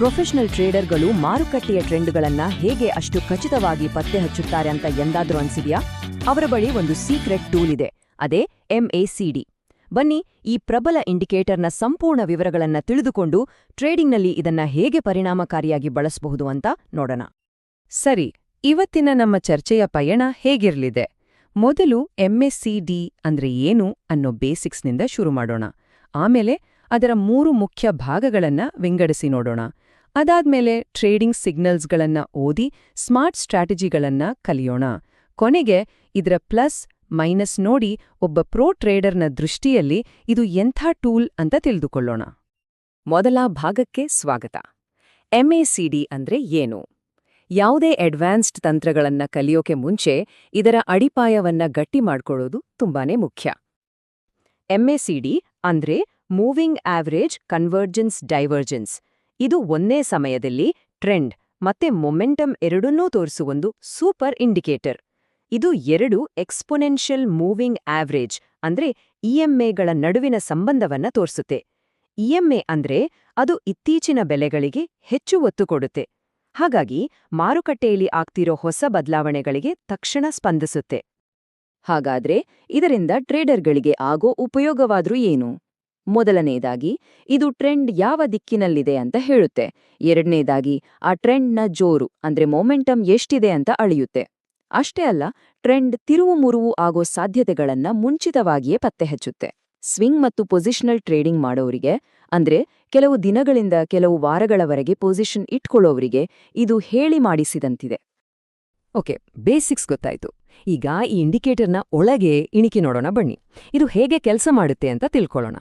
Professional ಟ್ರೇಡರ್ಗಳು ಮಾರುಕಟ್ಟೆಯ ಟ್ರೆಂಡ್ಗಳನ್ನ ಹೇಗೆ ಅಷ್ಟು ಖಚಿತವಾಗಿ ಪತ್ತೆ ಹಚ್ಚುತ್ತಾರೆ ಅಂತ ಎಂದಾದರೂ ಅನ್ಸಿದ್ಯಾ? ಅವರ ಬಳಿ ಒಂದು ಸೀಕ್ರೆಟ್ ಟೂಲ್ ಇದೆ, ಅದೇ ಎಂಎಸಿಡಿ ಬನ್ನಿ ಈ ಪ್ರಬಲ ಇಂಡಿಕೇಟರ್ನ ಸಂಪೂರ್ಣ ವಿವರಗಳನ್ನ ತಿಳಿದುಕೊಂಡು ಟ್ರೇಡಿಂಗ್ನಲ್ಲಿ ಇದನ್ನ ಹೇಗೆ ಪರಿಣಾಮಕಾರಿಯಾಗಿ ಬಳಸಬಹುದು ಅಂತ ನೋಡೋಣ. ಸರಿ, ಇವತ್ತಿನ ನಮ್ಮ ಚರ್ಚೆಯ ಪಯಣ ಹೇಗಿರಲಿದೆ? ಮೊದಲು ಎಂಎಸ್ಸಿಡಿ ಅಂದ್ರೆ ಏನು ಅನ್ನೋ ಬೇಸಿಕ್ಸ್ನಿಂದ ಶುರು ಮಾಡೋಣ. ಆಮೇಲೆ ಅದರ ಮೂರು ಮುಖ್ಯ ಭಾಗಗಳನ್ನ ವಿಂಗಡಿಸಿ ನೋಡೋಣ. ಅದಾದ್ಮೇಲೆ ಟ್ರೇಡಿಂಗ್ ಸಿಗ್ನಲ್ಸ್ಗಳನ್ನ ಓದಿ ಸ್ಮಾರ್ಟ್ ಸ್ಟ್ರಾಟಜಿಗಳನ್ನ ಕಲಿಯೋಣ. ಕೊನೆಗೆ ಇದರ ಪ್ಲಸ್ ಮೈನಸ್ ನೋಡಿ ಒಬ್ಬ ಪ್ರೋ ಟ್ರೇಡರ್ನ ದೃಷ್ಟಿಯಲ್ಲಿ ಇದು ಎಂಥ ಟೂಲ್ ಅಂತ ತಿಳಿದುಕೊಳ್ಳೋಣ. ಮೊದಲ ಭಾಗಕ್ಕೆ ಸ್ವಾಗತ. ಎಂಎಸಿಡಿ ಅಂದ್ರೆ ಏನು? ಯಾವುದೇ ಅಡ್ವಾನ್ಸ್ಡ್ ತಂತ್ರಗಳನ್ನ ಕಲಿಯೋಕೆ ಮುಂಚೆ ಇದರ ಅಡಿಪಾಯವನ್ನ ಗಟ್ಟಿ ಮಾಡ್ಕೊಳ್ಳೋದು ತುಂಬಾನೇ ಮುಖ್ಯ. ಎಂಎಸಿಡಿ ಅಂದ್ರೆ ಮೂವಿಂಗ್ ಆವರೇಜ್ ಕನ್ವರ್ಜೆನ್ಸ್ ಡೈವರ್ಜೆನ್ಸ್. ಇದು ಒಂದೇ ಸಮಯದಲ್ಲಿ ಟ್ರೆಂಡ್ ಮತ್ತೆ ಮೊಮೆಂಟಮ್ ಎರಡನ್ನೂ ತೋರಿಸುವೊಂದು ಸೂಪರ್ ಇಂಡಿಕೇಟರ್. ಇದು ಎರಡು ಎಕ್ಸ್ಪೊನೆನ್ಷಿಯಲ್ ಮೂವಿಂಗ್ ಆವರೇಜ್ ಅಂದ್ರೆ ಇಎಂಎಗಳ ನಡುವಿನ ಸಂಬಂಧವನ್ನ ತೋರಿಸುತ್ತೆ. ಇಎಂಎ ಅಂದ್ರೆ ಅದು ಇತ್ತೀಚಿನ ಬೆಲೆಗಳಿಗೆ ಹೆಚ್ಚು ಒತ್ತು ಕೊಡುತ್ತೆ. ಹಾಗಾಗಿ ಮಾರುಕಟ್ಟೆಯಲ್ಲಿ ಆಗ್ತಿರೋ ಹೊಸ ಬದಲಾವಣೆಗಳಿಗೆ ತಕ್ಷಣ ಸ್ಪಂದಿಸುತ್ತೆ. ಹಾಗಾದ್ರೆ ಇದರಿಂದ ಟ್ರೇಡರ್ಗಳಿಗೆ ಆಗೋ ಉಪಯೋಗವಾದ್ರೂ ಏನು? ಮೊದಲನೇದಾಗಿ, ಇದು ಟ್ರೆಂಡ್ ಯಾವ ದಿಕ್ಕಿನಲ್ಲಿದೆ ಅಂತ ಹೇಳುತ್ತೆ. ಎರಡನೇದಾಗಿ, ಆ ಟ್ರೆಂಡ್ನ ಜೋರು, ಅಂದ್ರೆ ಮೊಮೆಂಟಮ್ ಎಷ್ಟಿದೆ ಅಂತ ಅಳೆಯುತ್ತೆ. ಅಷ್ಟೇ ಅಲ್ಲ, ಟ್ರೆಂಡ್ ತಿರುವು ಮುರುವು ಆಗೋ ಸಾಧ್ಯತೆಗಳನ್ನ ಮುಂಚಿತವಾಗಿಯೇ ಪತ್ತೆ ಹಚ್ಚುತ್ತೆ. ಸ್ವಿಂಗ್ ಮತ್ತು ಪೊಸಿಷನಲ್ ಟ್ರೇಡಿಂಗ್ ಮಾಡೋರಿಗೆ ಅಂದ್ರೆ ಕೆಲವು ದಿನಗಳಿಂದ ಕೆಲವು ವಾರಗಳವರೆಗೆ ಪೊಸಿಷನ್ ಇಟ್ಕೊಳ್ಳೋವರಿಗೆ ಇದು ಹೇಳಿ ಮಾಡಿಸಿದಂತಿದೆ. ಓಕೆ, ಬೇಸಿಕ್ಸ್ ಗೊತ್ತಾಯ್ತು. ಈಗ ಈ ಇಂಡಿಕೇಟರ್ನ ಒಳಗೆ ಇಣಿಕೆ ನೋಡೋಣ ಬನ್ನಿ. ಇದು ಹೇಗೆ ಕೆಲಸ ಮಾಡುತ್ತೆ ಅಂತ ತಿಳ್ಕೊಳ್ಳೋಣ.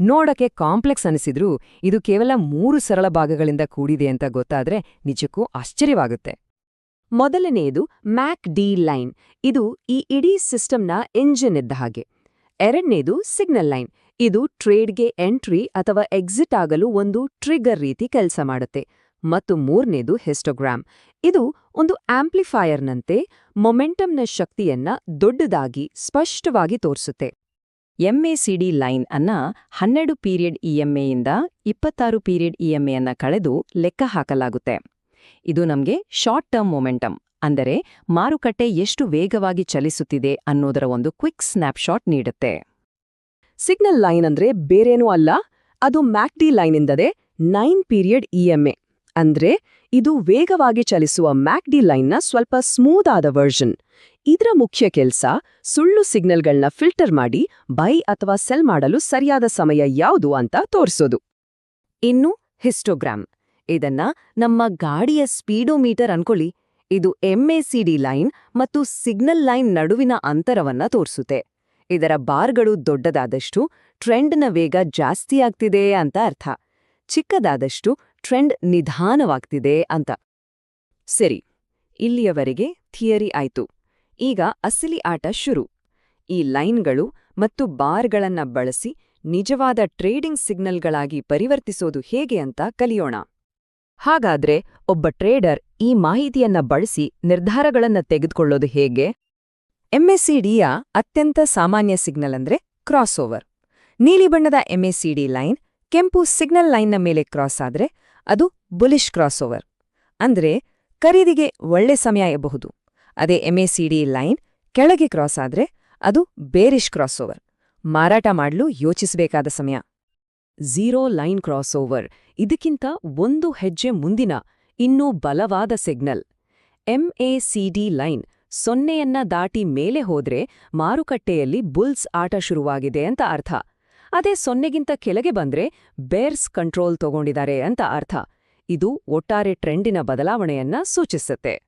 ನೋಡಕ್ಕೆ ಕಾಂಪ್ಲೆಕ್ಸ್ ಅನಿಸಿದ್ರೂ ಇದು ಕೇವಲ ಮೂರು ಸರಳ ಭಾಗಗಳಿಂದ ಕೂಡಿದೆ ಅಂತ ಗೊತ್ತಾದ್ರೆ ನಿಜಕ್ಕೂ ಆಶ್ಚರ್ಯವಾಗುತ್ತೆ. ಮೊದಲನೆಯದು ಮ್ಯಾಕ್ ಡಿ ಲೈನ್. ಇದು ಈ ಇಡೀ ಸಿಸ್ಟಮ್ನ ಎಂಜಿನ್ ಇದ್ದ ಹಾಗೆ. ಎರಡನೇದು ಸಿಗ್ನಲ್ ಲೈನ್. ಇದು ಟ್ರೇಡ್ಗೆ ಎಂಟ್ರಿ ಅಥವಾ ಎಕ್ಸಿಟ್ ಆಗಲು ಒಂದು ಟ್ರಿಗರ್ ರೀತಿ ಕೆಲಸ ಮಾಡುತ್ತೆ. ಮತ್ತು ಮೂರನೇದು ಹಿಸ್ಟೋಗ್ರಾಮ್. ಇದು ಒಂದು ಆಂಪ್ಲಿಫೈಯರ್ನಂತೆ ಮೊಮೆಂಟಮ್ನ ಶಕ್ತಿಯನ್ನ ದೊಡ್ಡದಾಗಿ, ಸ್ಪಷ್ಟವಾಗಿ ತೋರಿಸುತ್ತೆ. ಎಂಎಸಿಡಿ ಲೈನ್ ಅನ್ನ ಹನ್ನೆರಡು ಪೀರಿಯಡ್ ಇಎಂಎಯಿಂದ ಇಪ್ಪತ್ತಾರು ಪೀರಿಯಡ್ ಇಎಂಎಯನ್ನ ಕಳೆದು ಲೆಕ್ಕ ಹಾಕಲಾಗುತ್ತೆ. ಇದು ನಮಗೆ ಶಾರ್ಟ್ ಟರ್ಮ್ ಮೊಮೆಂಟಮ್ ಅಂದರೆ ಮಾರುಕಟ್ಟೆ ಎಷ್ಟು ವೇಗವಾಗಿ ಚಲಿಸುತ್ತಿದೆ ಅನ್ನೋದರ ಒಂದು ಕ್ವಿಕ್ ಸ್ನ್ಯಾಪ್ಶಾಟ್ ನೀಡುತ್ತೆ. ಸಿಗ್ನಲ್ ಲೈನ್ ಅಂದ್ರೆ ಬೇರೇನೂ ಅಲ್ಲ, ಅದು ಮ್ಯಾಕ್ಡಿ ಲೈನಿಂದದೆ ನೈನ್ ಪೀರಿಯಡ್ ಇಎಂಎ ಅಂದ್ರೆ ಇದು ವೇಗವಾಗಿ ಚಲಿಸುವ ಮ್ಯಾಕ್ಡಿ ಲೈನ್ನ ಸ್ವಲ್ಪ ಸ್ಮೂದಾದ ವರ್ಷನ್ ಇದರ ಮುಖ್ಯ ಕೆಲ್ಸ ಸುಳ್ಳು ಸಿಗ್ನಲ್ಗಳನ್ನ ಫಿಲ್ಟರ್ ಮಾಡಿ ಬೈ ಅಥವಾ ಸೆಲ್ ಮಾಡಲು ಸರಿಯಾದ ಸಮಯ ಯಾವುದು ಅಂತ ತೋರಿಸೋದು. ಇನ್ನು ಹಿಸ್ಟೋಗ್ರಾಮ್. ಇದನ್ನ ನಮ್ಮ ಗಾಡಿಯ ಸ್ಪೀಡೋಮೀಟರ್ ಅನ್ಕೊಳ್ಳಿ. ಇದು ಎಂಎಸಿಡಿ ಲೈನ್ ಮತ್ತು ಸಿಗ್ನಲ್ ಲೈನ್ ನಡುವಿನ ಅಂತರವನ್ನ ತೋರಿಸುತ್ತೆ. ಇದರ ಬಾರ್ಗಳು ದೊಡ್ಡದಾದಷ್ಟು, ಟ್ರೆಂಡ್ನ ವೇಗ ಜಾಸ್ತಿಯಾಗ್ತಿದೆ ಅಂತ ಅರ್ಥ. ಚಿಕ್ಕದಾದಷ್ಟು, ಟ್ರೆಂಡ್ ನಿಧಾನವಾಗ್ತಿದೆ ಅಂತ. ಸರಿ, ಇಲ್ಲಿಯವರೆಗೆ ಥಿಯರಿ ಆಯ್ತು. ಈಗ ಅಸಲಿ ಆಟ ಶುರು. ಈ ಲೈನ್ಗಳು ಮತ್ತು ಬಾರ್ಗಳನ್ನ ಬಳಸಿ ನಿಜವಾದ ಟ್ರೇಡಿಂಗ್ ಸಿಗ್ನಲ್ಗಳಾಗಿ ಪರಿವರ್ತಿಸೋದು ಹೇಗೆ ಅಂತ ಕಲಿಯೋಣ. ಹಾಗಾದ್ರೆ ಒಬ್ಬ ಟ್ರೇಡರ್ ಈ ಮಾಹಿತಿಯನ್ನ ಬಳಸಿ ನಿರ್ಧಾರಗಳನ್ನ ತೆಗೆದುಕೊಳ್ಳೋದು ಹೇಗೆ? ಎಂಎಸ್ಸಿಡಿಯ ಅತ್ಯಂತ ಸಾಮಾನ್ಯ ಸಿಗ್ನಲ್ ಅಂದ್ರೆ ಕ್ರಾಸ್ ಓವರ್ ನೀಲಿ ಬಣ್ಣದ ಎಂಎಸ್ಸಿಡಿ ಲೈನ್ ಕೆಂಪು ಸಿಗ್ನಲ್ ಲೈನ್ನ ಮೇಲೆ ಕ್ರಾಸ್ ಆದ್ರೆ ಅದು ಬುಲಿಷ್ ಕ್ರಾಸ್ ಓವರ್ ಅಂದ್ರೆ ಖರೀದಿಗೆ ಒಳ್ಳೆ ಸಮಯ ಇರಬಹುದು. ಅದೇ M A C D line ಕೆಳಗೆ ಕ್ರಾಸ್ ಆದ್ರೆ ಅದು ಬೇರಿಶ್ ಕ್ರಾಸ್ ಓವರ್ ಮಾರಾಟ ಮಾಡಲು ಯೋಚಿಸಬೇಕಾದ ಸಮಯ. ಝೀರೋ ಲೈನ್ ಕ್ರಾಸ್ ಓವರ್ ಇದಕ್ಕಿಂತ ಒಂದು ಹೆಜ್ಜೆ ಮುಂದಿನ, ಇನ್ನೂ ಬಲವಾದ ಸಿಗ್ನಲ್ ಎಂಎಸಿಡಿ ಲೈನ್ ಸೊನ್ನೆಯನ್ನ ದಾಟಿ ಮೇಲೆ ಹೋದ್ರೆ ಮಾರುಕಟ್ಟೆಯಲ್ಲಿ ಬುಲ್ಸ್ ಆಟ ಶುರುವಾಗಿದೆ ಅಂತ ಅರ್ಥ. ಅದೇ ಸೊನ್ನೆಗಿಂತ ಕೆಳಗೆ ಬಂದ್ರೆ ಬೇರ್ಸ್ ಕಂಟ್ರೋಲ್ ತಗೊಂಡಿದ್ದಾರೆ ಅಂತ ಅರ್ಥ. ಇದು ಒಟ್ಟಾರೆ ಟ್ರೆಂಡಿನ ಬದಲಾವಣೆಯನ್ನ ಸೂಚಿಸುತ್ತೆ.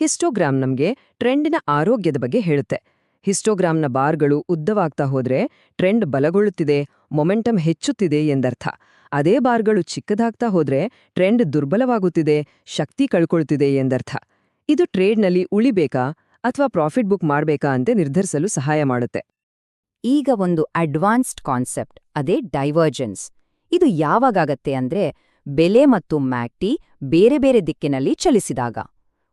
ಹಿಸ್ಟೋಗ್ರಾಮ್ ನಮ್ಗೆ ಟ್ರೆಂಡಿನ ಆರೋಗ್ಯದ ಬಗ್ಗೆ ಹೇಳುತ್ತೆ. ಹಿಸ್ಟೋಗ್ರಾಮ್ನ ಬಾರ್ಗಳು ಉದ್ದವಾಗ್ತಾ ಹೋದ್ರೆ ಟ್ರೆಂಡ್ ಬಲಗೊಳ್ಳುತ್ತಿದೆ ಮೊಮೆಂಟಮ್ ಹೆಚ್ಚುತ್ತಿದೆ ಎಂದರ್ಥ. ಅದೇ ಬಾರ್ಗಳು ಚಿಕ್ಕದಾಗ್ತಾ ಹೋದ್ರೆ ಟ್ರೆಂಡ್ ದುರ್ಬಲವಾಗುತ್ತಿದೆ, ಶಕ್ತಿ ಕಳ್ಕೊಳ್ತಿದೆ ಎಂದರ್ಥ. ಇದು ಟ್ರೇಡ್ನಲ್ಲಿ ಉಳಿಬೇಕಾ ಅಥವಾ ಪ್ರಾಫಿಟ್ ಬುಕ್ ಮಾಡಬೇಕಾ ಅಂತ ನಿರ್ಧರಿಸಲು ಸಹಾಯ ಮಾಡುತ್ತೆ. ಈಗ ಒಂದು ಅಡ್ವಾನ್ಸ್ಡ್ ಕಾನ್ಸೆಪ್ಟ್, ಅದೇ ಡೈವರ್ಜೆನ್ಸ್. ಇದು ಯಾವಾಗತ್ತೆ ಅಂದ್ರೆ ಬೆಲೆ ಮತ್ತು ಮ್ಯಾಕ್ಟಿ ಬೇರೆ ಬೇರೆ ದಿಕ್ಕಿನಲ್ಲಿ ಚಲಿಸಿದಾಗ.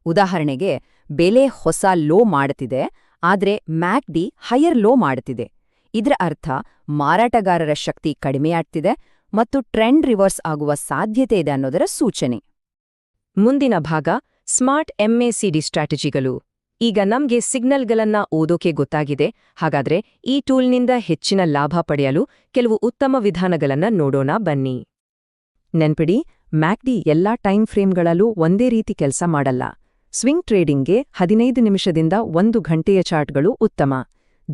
ಉದಾಹರಣೆಗೆ, ಬೆಲೆ ಹೊಸ ಲೋ ಮಾಡುತ್ತಿದೆ ಆದರೆ ಮ್ಯಾಕ್ಡಿ ಹೈಯರ್ ಲೋ ಮಾಡುತ್ತಿದೆ ಇದರ ಅರ್ಥ, ಮಾರಾಟಗಾರರ ಶಕ್ತಿ ಕಡಿಮೆಯಾಗ್ತಿದೆ ಮತ್ತು ಟ್ರೆಂಡ್ ರಿವರ್ಸ್ ಆಗುವ ಸಾಧ್ಯತೆ ಇದೆ ಅನ್ನೋದರ ಸೂಚನೆ. ಮುಂದಿನ ಭಾಗ, ಸ್ಮಾರ್ಟ್ ಎಂಎಸಿಡಿ ಸ್ಟ್ರಾಟಜಿಗಳು. ಈಗ ನಮ್ಗೆ ಸಿಗ್ನಲ್ಗಳನ್ನ ಓದೋಕೆ ಗೊತ್ತಾಗಿದೆ, ಹಾಗಾದ್ರೆ ಈ ಟೂಲ್ನಿಂದ ಹೆಚ್ಚಿನ ಲಾಭ ಪಡೆಯಲು ಕೆಲವು ಉತ್ತಮ ವಿಧಾನಗಳನ್ನ ನೋಡೋಣ ಬನ್ನಿ. ನೆನ್ಪಿಡಿ, ಮ್ಯಾಕ್ಡಿ ಎಲ್ಲಾ ಟೈಮ್ ಫ್ರೇಮ್ಗಳಲ್ಲೂ ಒಂದೇ ರೀತಿ ಕೆಲಸ ಮಾಡಲ್ಲ. ಸ್ವಿಂಗ್ ಟ್ರೇಡಿಂಗ್ಗೆ ಹದಿನೈದು ನಿಮಿಷದಿಂದ ಒಂದು ಘಂಟೆಯ ಚಾರ್ಟ್ಗಳು ಉತ್ತಮ.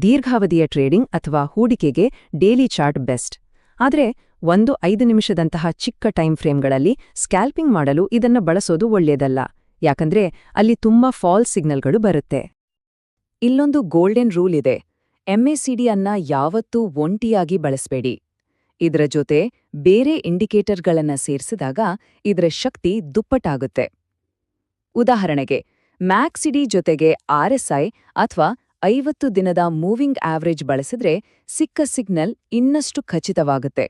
ದೀರ್ಘಾವಧಿಯ ಟ್ರೇಡಿಂಗ್ ಅಥವಾ ಹೂಡಿಕೆಗೆ ಡೇಲಿ ಚಾರ್ಟ್ ಬೆಸ್ಟ್. ಆದರೆ ಒಂದು ಐದು ನಿಮಿಷದಂತಹ ಚಿಕ್ಕ ಟೈಮ್ ಫ್ರೇಮ್ಗಳಲ್ಲಿ ಸ್ಕ್ಯಾಲ್ಪಿಂಗ್ ಮಾಡಲು ಇದನ್ನ ಬಳಸೋದು ಒಳ್ಳೆಯದಲ್ಲ ಯಾಕಂದ್ರೆ ಅಲ್ಲಿ ತುಂಬಾ ಫಾಲ್ಸ್ ಸಿಗ್ನಲ್ಗಳು ಬರುತ್ತೆ. ಇಲ್ಲೊಂದು ಗೋಲ್ಡನ್ ರೂಲ್ ಇದೆ. ಎಂಎಸಿಡಿ ಅನ್ನ ಯಾವತ್ತೂ ಒಂಟಿಯಾಗಿ ಬಳಸಬೇಡಿ. ಇದರ ಜೊತೆ ಬೇರೆ ಇಂಡಿಕೇಟರ್ಗಳನ್ನ ಸೇರಿಸಿದಾಗ ಇದರ ಶಕ್ತಿ ದುಪ್ಪಟ್ಟಾಗುತ್ತೆ. ಉದಾಹರಣೆಗೆ ಮ್ಯಾಕ್ಸಿಡಿ ಜೊತೆಗೆ ಆರ್ಎಸ್ಐ ಅಥವಾ ಐವತ್ತು ದಿನದ ಮೂವಿಂಗ್ ಆವರೇಜ್ ಬಳಸಿದ್ರೆ ಸಿಕ್ಕ ಸಿಗ್ನಲ್ ಇನ್ನಷ್ಟು ಖಚಿತವಾಗುತ್ತೆ.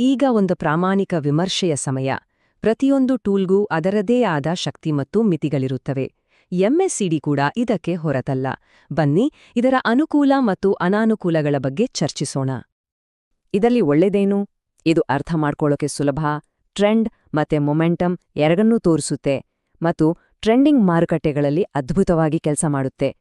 ಈಗ ಒಂದು ಪ್ರಾಮಾಣಿಕ ವಿಮರ್ಶೆಯ ಸಮಯ. ಪ್ರತಿಯೊಂದು ಟೂಲ್ಗೂ ಅದರದೇ ಆದ ಶಕ್ತಿ ಮತ್ತು ಮಿತಿಗಳಿರುತ್ತವೆ. ಎಂಎಸ್ಸಿಡಿ ಕೂಡ ಇದಕ್ಕೆ ಹೊರತಲ್ಲ. ಬನ್ನಿ, ಇದರ ಅನುಕೂಲ ಮತ್ತು ಅನಾನುಕೂಲಗಳ ಬಗ್ಗೆ ಚರ್ಚಿಸೋಣ. ಇದರಲ್ಲಿ ಒಳ್ಳೆದೇನು? ಇದು ಅರ್ಥ ಮಾಡ್ಕೊಳ್ಳೋಕೆ ಸುಲಭ, ಟ್ರೆಂಡ್ ಮತ್ತೆ ಮೊಮೆಂಟಮ್ ಎರಡನ್ನೂ ತೋರಿಸುತ್ತೆ. ಮತ್ತು ಟ್ರೆಂಡಿಂಗ್ ಮಾರುಕಟ್ಟೆಗಳಲ್ಲಿ ಅದ್ಭುತವಾಗಿ ಕೆಲಸ ಮಾಡುತ್ತೆ.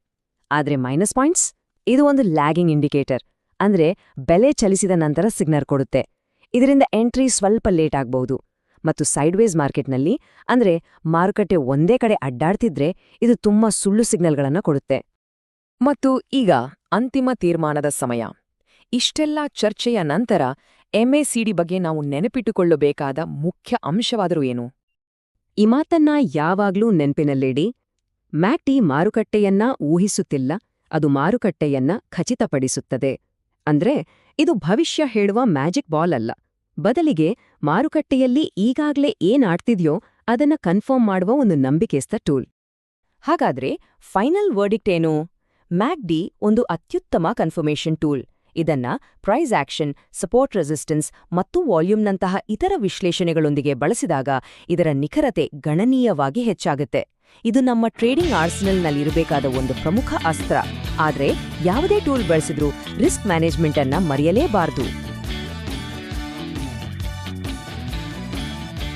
ಆದ್ರೆ ಮೈನಸ್ ಪಾಯಿಂಟ್ಸ್? ಇದು ಒಂದು ಲ್ಯಾಗಿಂಗ್ ಇಂಡಿಕೇಟರ್. ಅಂದ್ರೆ ಬೆಲೆ ಚಲಿಸಿದ ನಂತರ ಸಿಗ್ನಲ್ ಕೊಡುತ್ತೆ. ಇದರಿಂದ ಎಂಟ್ರಿ ಸ್ವಲ್ಪ ಲೇಟ್ ಆಗಬಹುದು. ಮತ್ತು ಸೈಡ್ವೇಸ್ ಮಾರ್ಕೆಟ್ನಲ್ಲಿ, ಅಂದ್ರೆ ಮಾರುಕಟ್ಟೆ ಒಂದೇ ಕಡೆ ಅಡ್ಡಾಡ್ತಿದ್ರೆ ಇದು ತುಂಬಾ ಸುಳ್ಳು ಸಿಗ್ನಲ್ಗಳನ್ನು ಕೊಡುತ್ತೆ. ಮತ್ತು ಈಗ ಅಂತಿಮ ತೀರ್ಮಾನದ ಸಮಯ. ಇಷ್ಟೆಲ್ಲ ಚರ್ಚೆಯ ನಂತರ ಎಂಎಸಿಡಿ ಬಗ್ಗೆ ನಾವು ನೆನಪಿಟ್ಟುಕೊಳ್ಳಬೇಕಾದ ಮುಖ್ಯ ಅಂಶವಾದರೂ ಏನು? ಈ ಮಾತನ್ನ ಯಾವಾಗ್ಲೂ ನೆನ್ಪಿನಲ್ಲಿಡಿ, ಮ್ಯಾಟಿ ಮಾರುಕಟ್ಟೆಯನ್ನ ಊಹಿಸುತ್ತಿಲ್ಲ, ಅದು ಮಾರುಕಟ್ಟೆಯನ್ನ ಖಚಿತಪಡಿಸುತ್ತದೆ. ಅಂದ್ರೆ, ಇದು ಭವಿಷ್ಯ ಹೇಳುವ ಮ್ಯಾಜಿಕ್ ಬಾಲ್ ಅಲ್ಲ. ಬದಲಿಗೆ, ಮಾರುಕಟ್ಟೆಯಲ್ಲಿ ಈಗಾಗ್ಲೇ ಏನಾಡ್ತಿದ್ಯೋ ಅದನ್ನ ಕನ್ಫರ್ಮ್ ಮಾಡುವ ಒಂದು ನಂಬಿಕೆಸ್ತ ಟೂಲ್. ಹಾಗಾದ್ರೆ, ಫೈನಲ್ ವರ್ಡಿಕ್ಟ್ ಏನು? ಮ್ಯಾಕ್ಡಿ ಒಂದು ಅತ್ಯುತ್ತಮ ಕನ್ಫರ್ಮೇಷನ್ ಟೂಲ್. ಇದನ್ನ ಪ್ರೈಸ್ ಆಕ್ಷನ್ ಸಪೋರ್ಟ್ ರೆಸಿಸ್ಟೆನ್ಸ್ ಮತ್ತು ವಾಲ್ಯೂಮ್ನಂತಹ ಇತರ ವಿಶ್ಲೇಷಣೆಗಳೊಂದಿಗೆ ಬಳಸಿದಾಗ ಇದರ ನಿಖರತೆ ಗಣನೀಯವಾಗಿ ಹೆಚ್ಚಾಗುತ್ತೆ. ಇದು ನಮ್ಮ ಟ್ರೇಡಿಂಗ್ ಆರ್ಸನಲ್ನಲ್ಲಿರಬೇಕಾದ ಒಂದು ಪ್ರಮುಖ ಅಸ್ತ್ರ. ಆದರೆ ಯಾವುದೇ ಟೂಲ್ ಬಳಸಿದ್ರೂ ರಿಸ್ಕ್ ಮ್ಯಾನೇಜ್ಮೆಂಟ್ ಅನ್ನ ಮರೆಯಲೇಬಾರದು.